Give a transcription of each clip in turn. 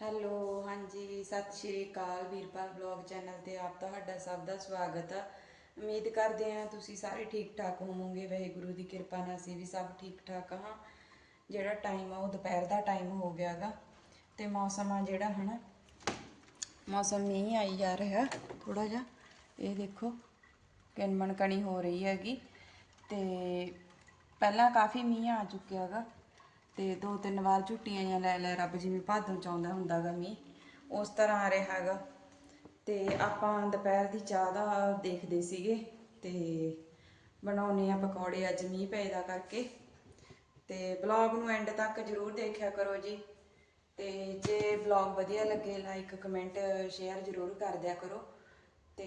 Hello, ਹਾਂਜੀ, ਸਤਿ ਸ਼੍ਰੀ ਅਕਾਲ ਵੀਰਪਾਲ ਬਲੌਗ ਚੈਨਲ ਤੇ ਆਪ ਤੁਹਾਡਾ ਸਭ ਦਾ ਸਵਾਗਤ ਆ। ਉਮੀਦ ਕਰਦੇ ਹਾਂ ਤੁਸੀਂ ਸਾਰੇ ਠੀਕ ਠਾਕ ਹੋਵੋਗੇ, ਵਾਹਿਗੁਰੂ ਦੀ ਕਿਰਪਾ ਨਾਲ ਅਸੀਂ ਵੀ ਸਭ ਠੀਕ ਠਾਕ ਹਾਂ। ਜਿਹੜਾ ਟਾਈਮ ਆ ਉਹ ਦੁਪਹਿਰ ਦਾ ਟਾਈਮ ਹੋ ਗਿਆਗਾ ਤੇ ਮੌਸਮ ਆ ਜਿਹੜਾ ਹਨਾ, ਮੌਸਮ ਮੀਂਹ ਆਈ ਜਾ ਰਿਹਾ ਥੋੜਾ ਜਿਹਾ। ਇਹ ਦੇਖੋ ਕਿਨਮਣ ਕਣੀ ਹੋ ਰਹੀ ਹੈਗੀ ਤੇ ਪਹਿਲਾਂ ਕਾਫੀ ਮੀਂਹ ਆ ਚੁੱਕਿਆ ਹੈਗਾ ਤੇ ਦੋ ਤਿੰਨ ਵਾਰ ਝੁੱਟੀਆਂ ਜਾਂ ਲੈ ਲੈ ਰੱਬ ਜਿਵੇਂ ਭਾਦੋਂ ਚ ਆਉਂਦਾ ਹੁੰਦਾਗਾ ਮੀਂਹ, ਉਸ ਤਰ੍ਹਾਂ ਆ ਰਿਹਾ ਹੈਗਾ। ਤੇ ਆਪਾਂ ਦੁਪਹਿਰ ਦੀ ਚਾਹ ਦਾ ਦੇਖਦੇ ਸੀਗੇ ਤੇ ਬਣਾਉਨੇ ਆ ਪਕੌੜੇ ਅੱਜ ਮੀਂਹ ਪਏ ਕਰਕੇ। ਤੇ ਬਲੌਗ ਨੂੰ ਐਂਡ ਤੱਕ ਜਰੂਰ ਦੇਖਿਆ ਕਰੋ ਜੀ। ਤੇ ਜੇ ਬਲੌਗ ਵਧੀਆ ਲੱਗੇ ਲਾਈਕ ਕਮੈਂਟ ਸ਼ੇਅਰ ਜਰੂਰ ਕਰ ਦਿਆ ਕਰੋ। ਤੇ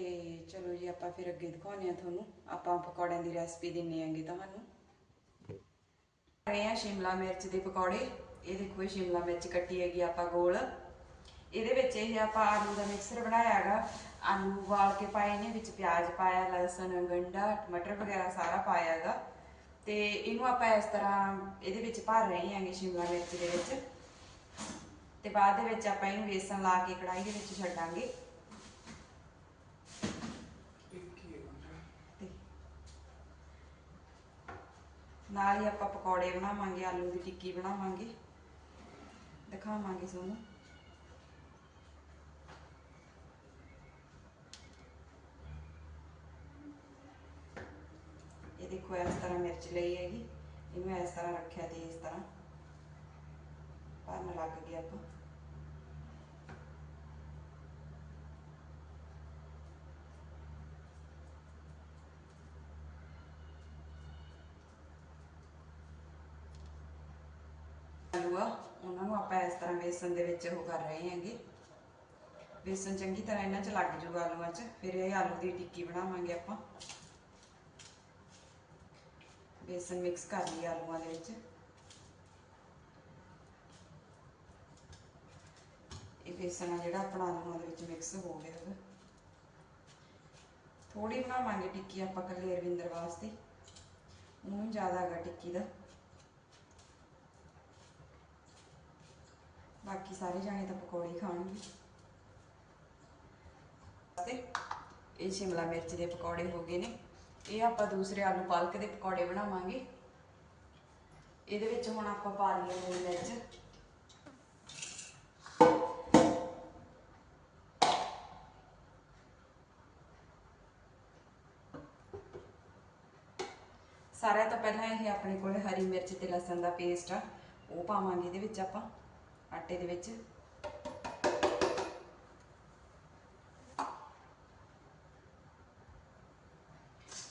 ਚਲੋ ਜੀ ਆਪਾਂ ਫਿਰ ਅੱਗੇ ਦਿਖਾਉਂਦੇ ਆ ਤੁਹਾਨੂੰ। ਆਪਾਂ ਪਕੌੜਿਆਂ ਦੀ ਰੈਸਪੀ ਦਿੰਨੇ ਆਂਗੇ ਤੁਹਾਨੂੰ। ਰਹੇ ਆ ਸ਼ਿਮਲਾ ਮਿਰਚ ਦੇ ਪਕੌੜੇ। ਇਹ ਦੇਖੋ ਇਹ ਸ਼ਿਮਲਾ ਮਿਰਚ ਕੱਟੀ ਹੈਗੀ ਆਪਾਂ ਗੋਲ। ਇਹਦੇ ਵਿੱਚ ਇਹ ਆਪਾਂ ਆਲੂ ਦਾ ਮਿਕਸਰ ਬਣਾਇਆ ਹੈਗਾ। ਆਲੂ ਉਬਾਲ ਕੇ ਪਾਏ ਨੇ, ਵਿੱਚ ਪਿਆਜ਼ ਪਾਇਆ, ਲਸਣ, ਗੰਡਾ, ਟਮਾਟਰ ਵਗੈਰਾ ਸਾਰਾ ਪਾਇਆ ਹੈਗਾ। ਤੇ ਇਹਨੂੰ ਆਪਾਂ ਇਸ ਤਰ੍ਹਾਂ ਇਹਦੇ ਵਿੱਚ ਭਰ ਰਹੇ ਹਾਂਗੇ ਸ਼ਿਮਲਾ ਮਿਰਚ ਦੇ ਵਿੱਚ। ਤੇ ਬਾਅਦ ਦੇ ਵਿੱਚ ਆਪਾਂ ਇਹਨੂੰ ਵੇਸਣ ਲਾ ਕੇ ਕੜਾਈ ਦੇ ਵਿੱਚ ਛੱਡਾਂਗੇ ਤੇ ਨਾਲ ਹੀ ਆਪਾਂ ਪਕੌੜੇ ਬਣਾਵਾਂਗੇ, ਆਲੂ ਦੀ ਟਿੱਕੀ ਬਣਾਵਾਂਗੇ। ਦਿਖਾਵਾਂਗੇ ਤੁਹਾਨੂੰ। ਇਹ ਦੇਖੋ, ਇਸ ਤਰ੍ਹਾਂ ਮਿਰਚ ਲਈ ਹੈਗੀ। ਇਹਨੂੰ ਇਸ ਤਰ੍ਹਾਂ ਰੱਖਿਆ ਤੇ ਇਸ ਤਰ੍ਹਾਂ। ਭਰਨ ਲੱਗ ਗਿਆ ਆਪਾਂ। ਆਲੂ ਆ ਉਹਨਾਂ ਨੂੰ ਆਪਾਂ ਇਸ ਤਰ੍ਹਾਂ ਬੇਸਨ ਦੇ ਵਿੱਚ ਉਹ ਕਰ ਰਹੇ ਹਾਂਗੇ। ਬੇਸਨ ਚੰਗੀ ਤਰ੍ਹਾਂ ਇਹਨਾਂ 'ਚ ਲੱਗ ਜੂਗਾ ਆਲੂਆਂ 'ਚ, ਫਿਰ ਇਹ ਆਲੂ ਦੀ ਟਿੱਕੀ ਬਣਾਵਾਂਗੇ ਆਪਾਂ। ਬੇਸਨ ਮਿਕਸ ਕਰ ਲਈ ਆਲੂਆਂ ਦੇ ਵਿੱਚ। ਇਹ ਬੇਸਨ ਆ ਜਿਹੜਾ ਆਪਣਾ ਆਲੂਆਂ ਦੇ ਵਿੱਚ ਮਿਕਸ ਹੋ ਗਿਆ ਹੈਗਾ ਥੋੜੀ ਬਣਾਵਾਂਗੇ ਟਿੱਕੀ ਆਪਾਂ ਕੱਲੇ ਰਵਿੰਦਰ ਵਾਸਤੇ। ਉਹਨੂੰ ਜ਼ਿਆਦਾ ਹੈਗਾ ਟਿੱਕੀ ਦਾ। ਬਾਕੀ ਸਾਰੇ ਜਾਣੇ ਤਾਂ ਪਕੌੜੇ ਖਾਣਗੇ। ਤੇ ਇਹ ਸ਼ਿਮਲਾ ਮਿਰਚ ਦੇ ਪਕੌੜੇ ਹੋ ਗਏ ਨੇ। ਇਹ ਆਪਾਂ ਦੂਸਰੇ ਆਲੂ ਪਾਲਕ ਦੇ ਪਕੌੜੇ ਬਣਾਵਾਂਗੇ। ਇਹਦੇ ਵਿੱਚ ਹੁਣ ਆਪਾਂ ਪਾ ਲਈਏ ਲੂਣ ਮਿਰਚ। ਸਾਰਿਆਂ ਤੋਂ ਪਹਿਲਾਂ ਇਹ ਆਪਣੇ ਕੋਲ ਹਰੀ ਮਿਰਚ ਤੇ ਲਸਣ ਦਾ ਪੇਸਟ ਆ। ਉਹ ਪਾਵਾਂਗੇ ਇਹਦੇ ਵਿੱਚ ਆਪਾਂ। ਆਟੇ ਦੇ ਵਿੱਚ।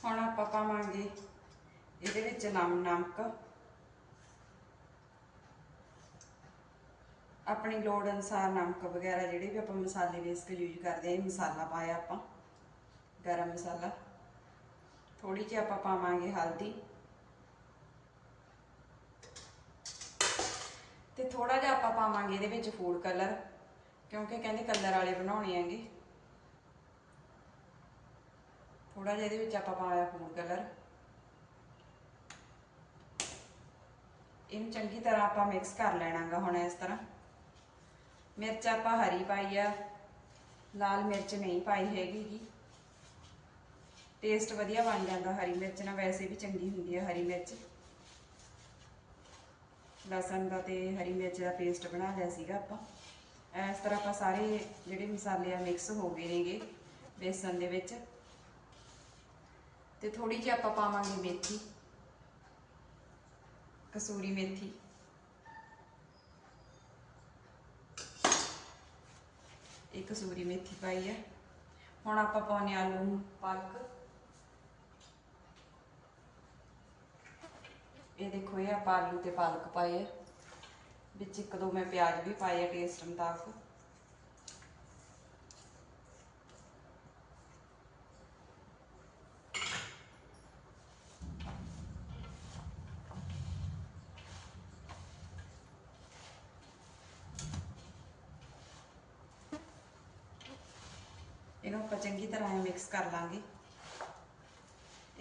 ਹੁਣ ਆਪਾਂ ਪਾਵਾਂਗੇ ਇਹਦੇ ਵਿੱਚ ਨਮ, ਨਮਕ। ਆਪਣੀ ਲੋੜ ਅਨੁਸਾਰ ਨਮਕ ਵਗੈਰਾ ਜਿਹੜੇ ਵੀ ਆਪਾਂ ਮਸਾਲੇ ਬੇਸਿਕ ਯੂਜ਼ ਕਰਦੇ ਆ ਇਹ ਮਸਾਲਾ ਪਾਇਆ ਆਪਾਂ। ਗਰਮ ਮਸਾਲਾ। ਥੋੜੀ ਜਿਹੀ ਆਪਾਂ ਪਾਵਾਂਗੇ ਹਲਦੀ। ਤੇ ਥੋੜਾ ਜਿਹਾ ਆਪਾਂ ਪਾਵਾਂਗੇ ਇਹਦੇ ਵਿੱਚ ਫੂਡ ਕਲਰ ਕਿਉਂਕਿ ਕਹਿੰਦੇ ਕਲਰ ਵਾਲੇ ਬਣਾਉਣੇ ਹੈਗੇ। ਥੋੜਾ ਜਿਹਾ ਇਹਦੇ ਵਿੱਚ ਆਪਾਂ ਪਾਇਆ ਫੂਡ ਕਲਰ ਇਹਨੂੰ ਚੰਗੀ ਤਰ੍ਹਾਂ ਆਪਾਂ ਮਿਕਸ ਕਰ ਲੈਣਾਗਾ ਹੁਣ ਇਸ ਤਰ੍ਹਾਂ। ਮਿਰਚ ਆਪਾਂ ਹਰੀ ਪਾਈ ਆ, ਲਾਲ ਮਿਰਚ ਨਹੀਂ ਪਾਈ ਹੈਗੀ ਗੀ ਟੇਸਟ ਵਧੀਆ ਬਣ ਜਾਂਦਾ ਹਰੀ ਮਿਰਚ ਨਾਲ, ਵੈਸੇ ਵੀ ਚੰਗੀ ਹੁੰਦੀ ਹੈ ਹਰੀ ਮਿਰਚ। ਲਸਣ ਦਾ ਤੇ ਹਰੀ ਮਿਰਚ ਦਾ ਪੇਸਟ ਬਣਾ ਲਿਆ ਸੀਗਾ ਆਪਾਂ। ਇਸ ਤਰ੍ਹਾਂ ਆਪਾਂ ਸਾਰੇ ਜਿਹੜੇ ਮਸਾਲੇ ਆ ਮਿਕਸ ਹੋ ਗਏ ਨੇਗੇ ਬੇਸਨ ਦੇ ਵਿੱਚ। ਤੇ ਥੋੜੀ ਜਿਹੀ ਆਪਾਂ ਪਾਵਾਂਗੇ ਮੇਥੀ, ਕਸੂਰੀ ਮੇਥੀ। ਇਹ ਕਸੂਰੀ ਮੇਥੀ ਪਾਈ ਹੈ। ਹੁਣ ਆਪਾਂ ਪਾਉਣੇ ਆਲੂ ਪਾਲਕ। ਇਹ ਦੇਖੋ, ਇਹ ਆਪਾਂ ਆਲੂ ਤੇ ਪਾਲਕ ਪਾਏ ਵਿੱਚ ਇੱਕ ਦੋ ਮੈਂ ਪਿਆਜ਼ ਵੀ ਪਾਏ ਆ ਟੇਸਟ ਮੁਤਾਬਕ। ਇਹਨੂੰ ਆਪਾਂ ਚੰਗੀ ਤਰ੍ਹਾਂ ਮਿਕਸ ਕਰ ਲਾਂਗੇ।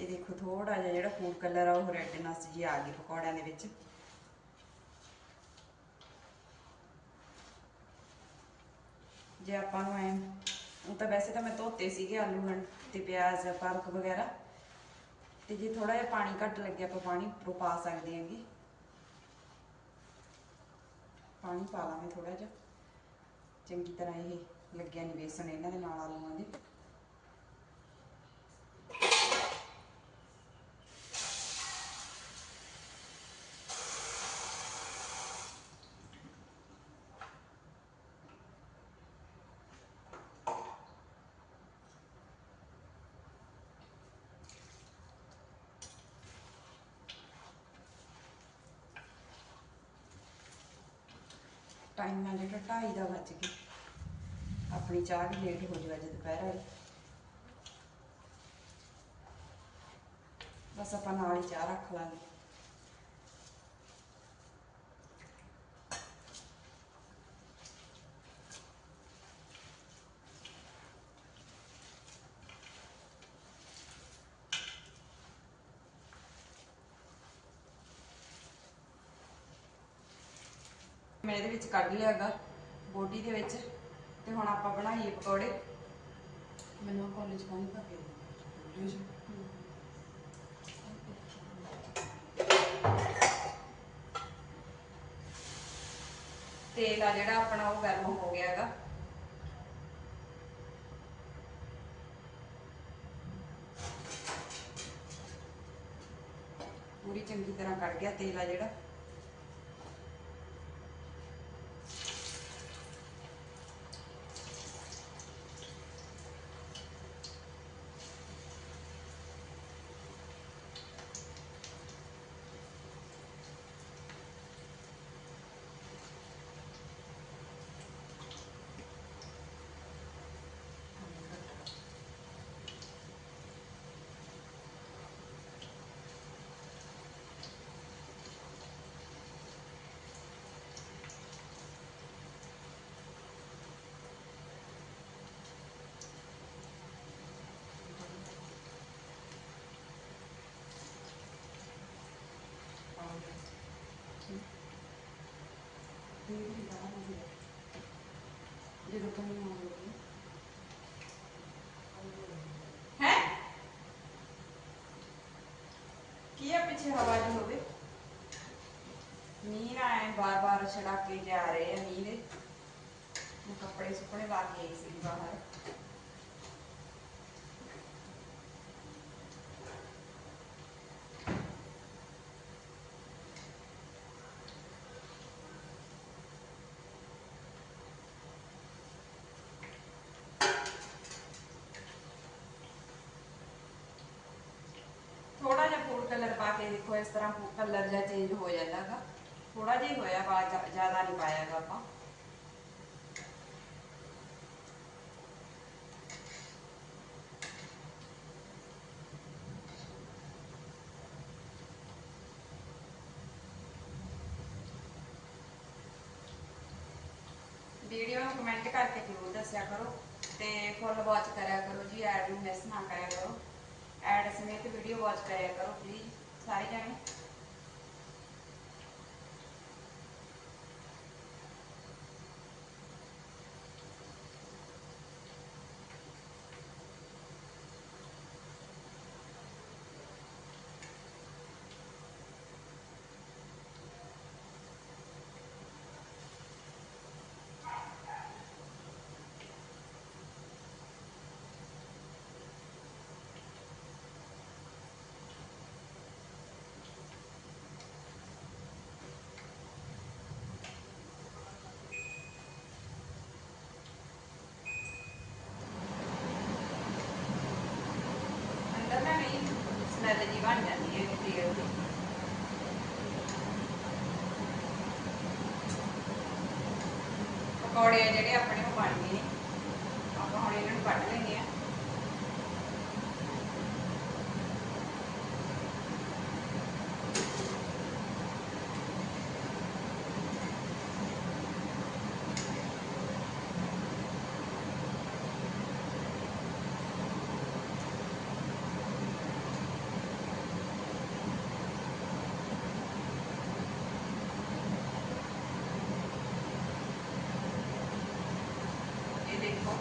ਇਹ ਦੇਖੋ ਥੋੜਾ ਜਿਹਾ ਜਿਹੜਾ ਫੂਡ ਕਲਰ ਆ, ਉਹ ਰੈਡਨੈਸ ਜੀ ਆ ਗਈ ਪਕੌੜਿਆਂ ਦੇ ਵਿੱਚ। ਜੇ ਆਪਾਂ ਨੂੰ ਐ ਉਹ ਤਾਂ ਵੈਸੇ ਤਾਂ ਮੈਂ ਧੋਤੇ ਸੀਗੇ ਆਲੂ ਹਨ ਤੇ ਪਿਆਜ਼, ਪਾਲਕ ਵਗੈਰਾ। ਤੇ ਜੇ ਥੋੜਾ ਜਿਹਾ ਪਾਣੀ ਘੱਟ ਲੱਗਿਆ, ਆਪਾਂ ਪਾਣੀ ਉੱਪਰੋਂ ਪਾ ਸਕਦੇ ਹਾਂਗੇ। ਪਾਣੀ ਪਾ ਲਾਂਗੇ ਥੋੜਾ ਜਿਹਾ। ਚੰਗੀ ਤਰ੍ਹਾਂ ਇਹ ਲੱਗਿਆ ਨਹੀਂ ਬੇਸਣ ਇਹਨਾਂ ਦੇ ਨਾਲ ਆਲੂਆਂ ਦੇ। ਟਾਈਮ ਨਾਲ ਜਿਹੜਾ ਢਾਈ ਦਾ ਵੱਜ ਗਿਆ ਆਪਣੀ ਚਾਹ ਵੀ ਲੇਟ ਹੋ ਜਾਵੇ ਅੱਜ ਦੁਪਹਿਰ ਵਾਲੀ। ਬਸ ਆਪਾਂ ਨਾਲ ਹੀ ਚਾਹ ਰੱਖ ਲਾਂਗੇ। ਮੈਂ ਇਹਦੇ ਵਿੱਚ ਕੱਢ ਲਿਆਗਾ ਬੋਟੀ ਦੇ ਵਿੱਚ ਤੇ ਹੁਣ ਆਪਾਂ ਬਣਾਈਏ ਪਕੌੜੇ। ਮੈਨੂੰ ਕਾਲਜ ਪਾਣੀ ਪਾ ਕੇ ਦੇ ਤੇਲ ਆ ਜਿਹੜਾ ਆਪਣਾ ਉਹ ਗਰਮ ਹੋ ਗਿਆ ਹੈਗਾ। ਪੂਰੀ ਚੰਗੀ ਤਰ੍ਹਾਂ ਕੱਢ ਗਿਆ ਤੇਲ ਆ ਜਿਹੜਾ। ਜਦੋਂ ਕੀ ਆ ਪਿੱਛੇ ਹਵਾ ਜੀ ਹੋਵੇ ਮੀਂਹ ਨਾ ਆਏ ਬਾਰ ਬਾਰ ਛੜਾ ਕੇ ਜਾ ਰਹੇ ਆ ਮੀਂਹ ਦੇ ਕੱਪੜੇ ਸੁੱਕਣੇ ਲਾ ਕੇ ਆਈ ਸੀ ਬਾਹਰ ਥੋੜਾ ਜਿਹਾ ਫੂਡ ਕਲਰ ਪਾ ਕੇ ਦੇਖੋ ਇਸ ਤਰ੍ਹਾਂ ਕਲਰ ਜਿਹਾ ਚੇਂਜ ਹੋ ਜਾਂਦਾਗਾ। ਥੋੜਾ ਜਿਹਾ ਹੋਇਆ, ਬਾ ਜ਼ਿਆਦਾ ਨਹੀਂ ਪਾਇਆਗਾ ਆਪਾਂ। ਵੀਡੀਓ ਨੂੰ ਕਮੈਂਟ ਕਰਕੇ ਜ਼ਰੂਰ ਦੱਸਿਆ ਕਰੋ ਤੇ ਫੁੱਲ ਵਾਚ ਕਰਿਆ ਕਰੋ ਜੀ ਐਡ ਨੂੰ ਮਿਸ ਨਾ ਕਰਿਆ ਕਰੋ। ਐਡ ਸਮੇਤ ਵੀਡੀਓ ਵਾਚ ਕਰਿਆ ਕਰੋ ਪਲੀਜ਼ ਸਾਰੇ ਜਾਣੇ ਅੰਦਰ ਨਾ ਨਹੀਂ ਸਮੈਲ ਜੀ ਬਣ ਜਾਂਦੀ ਹੈ ਤੇਲ ਦੀ ਪਕੌੜੇ ਆ ਜਿਹੜੇ ਆਪਣੇ ਉਹ ਬਣ ਗਏ ਆਪਾਂ ਹੁਣ ਇਹਨਾਂ ਨੂੰ ਕੱਢ ਲੈਂਦੇ ਆ ਇਹ ਦੇਖੋ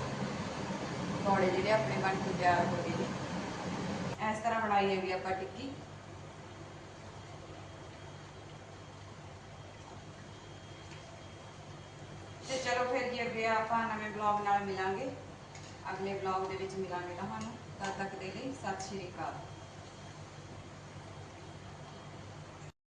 ਪਕੌੜੇ ਜਿਹੜੇ ਆਪਣੇ ਬਣ ਕੇ ਤਿਆਰ ਹੋ ਗਏ ਨੇ ਹੈਗੀ ਆਪਾਂ ਟਿੱਕੀ। ਤੇ ਚਲੋ ਫਿਰ ਜੀ ਅੱਗੇ ਆਪਾਂ ਨਵੇਂ ਬਲੌਗ ਨਾਲ ਮਿਲਾਂਗੇ। ਅਗਲੇ ਬਲੌਗ ਦੇ ਵਿੱਚ ਮਿਲਾਂਗੇ ਤੁਹਾਨੂੰ। ਤਦ ਤੱਕ ਦੇ ਲਈ ਸਤਿ ਸ਼੍ਰੀ ਅਕਾਲ।